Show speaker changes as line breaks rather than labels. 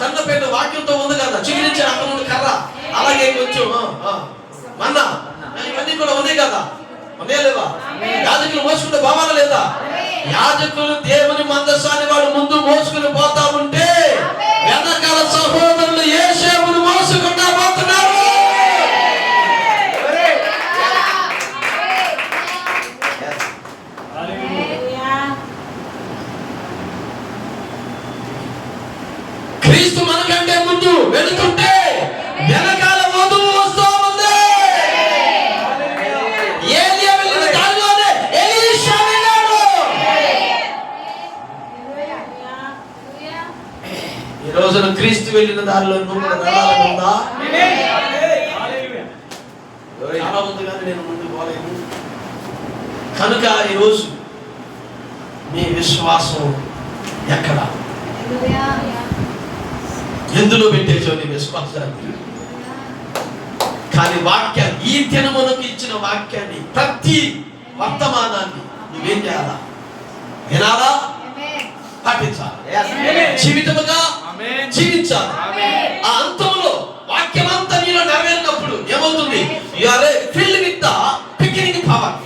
సన్నపేట వాక్యంతో ఉంది కదా చిగిరించే ఉంది కర్ర. అలాగే కొంచెం మన్న. ఇవన్నీ కూడా ఉంది కదా. ఉన్నాయా లేవా? యాజకులు మోసుకుంటే భావాలు లేదా? యాజకులు దేవుని మందస్సాన్ని వాడు వెళుతుంటే వెనకాల వధువు వస్తూ ఉంది. ఏలియా వెళ్ళిన దారిలోనే ఎలీషా వెళ్ళాడు. ఈ రోజున క్రీస్తు వెళ్ళిన దారిలో నువ్వు కూడా వెళ్ళాలని ఉందా? చాలా ఉంది కానీ నేను ముందు పోలేను కనుక ఈరోజు మీ విశ్వాసం ఎక్కడ? ఎందులో పెట్టేసావు నీ విశ్వాసాన్ని కానీ వాక్యాన్ని ఈ దినమునకు ఇచ్చిన వాక్యాన్ని ప్రతి వర్తమానాన్ని నువ్వేం చేయాలా? వినాలా? పాటించాలి? జీవితముగా జీవించాలి? ఆ అంతంలో వాక్యమంతా నీలో నెరవేరినప్పుడు ఏమవుతుంది? You are filled with the quickening power